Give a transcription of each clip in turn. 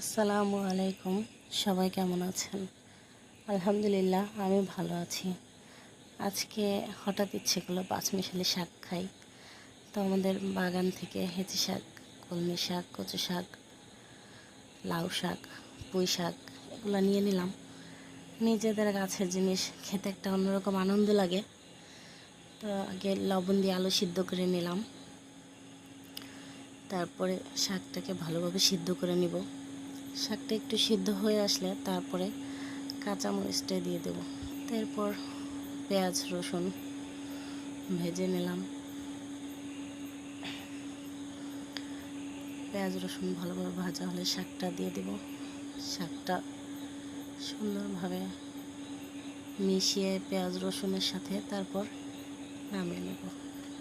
আসসালামু আলাইকুম। সবাই কেমন আছেন? আলহামদুলিল্লাহ, আমি ভালো আছি। আজকে হঠাৎ ইচ্ছে করল পাঁচমিশালি শাক খাই। তো আমাদের বাগান থেকে হেঁচি শাক, কলমি শাক, কচু শাক, লাউ শাক, পুঁই শাক এগুলো নিয়ে নিলাম। নিজেদের গাছের জিনিস খেতে একটা অন্যরকম আনন্দ লাগে। তো আগে লবণ দিয়ে আলু সিদ্ধ করে নিলাম। তারপরে শাকটাকে ভালোভাবে সিদ্ধ করে নিব। শাকটা একটু সিদ্ধ হয়ে আসলে তারপরে কাঁচামরিচটা দিয়ে দেব। তারপর পেঁয়াজ, রসুন ভেজে নিলাম। পেঁয়াজ, রসুন ভালোভাবে ভাজা হলে শাকটা দিয়ে দেব। শাকটা সুন্দরভাবে মিশিয়ে পেঁয়াজ, রসুনের সাথে তারপর নামিয়ে নেব।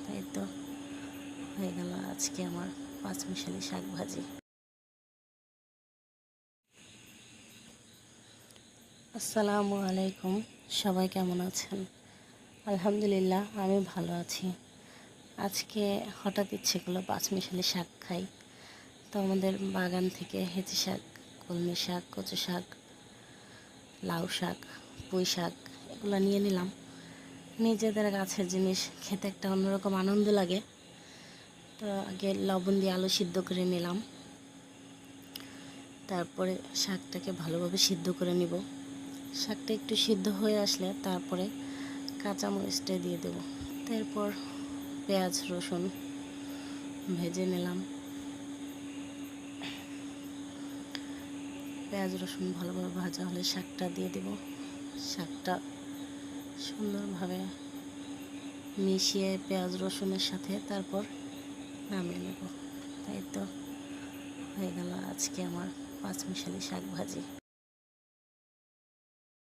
তাই তো, হয়ে গেল আজকে আমার পাঁচমিশালি শাক ভাজি। আসসালামু আলাইকুম। সবাই কেমন আছেন? আলহামদুলিল্লাহ, আমি ভালো আছি। আজকে হঠাৎ ইচ্ছে করল পাঁচমিশালি শাক খাই। তো আমাদের বাগান থেকে হেঁচি শাক, কলমি শাক, কচু শাক, লাউ শাক, পুঁই শাক, এগুলো নিয়ে নিলাম। নিজেদের গাছের জিনিস খেতে একটা অন্যরকম আনন্দ লাগে। তো আগে লবণ দিয়ে আলু সিদ্ধ করে নিলাম। তারপরে শাকটাকে ভালোভাবে সিদ্ধ করে নিব। শাকটা একটু সিদ্ধ হয়ে আসলে তারপরে কাঁচামরিচটা দিয়ে দেব। তারপর পেঁয়াজ, রসুন ভেজে নিলাম। পেঁয়াজ, রসুন ভালোভাবে ভাজা হলে শাকটা দিয়ে দেব। শাকটা সুন্দরভাবে মিশিয়ে পেঁয়াজ, রসুনের সাথে তারপর নামিয়ে নেব। তাই তো, হয়ে গেল আজকে আমার পাঁচমিশালি শাক ভাজি।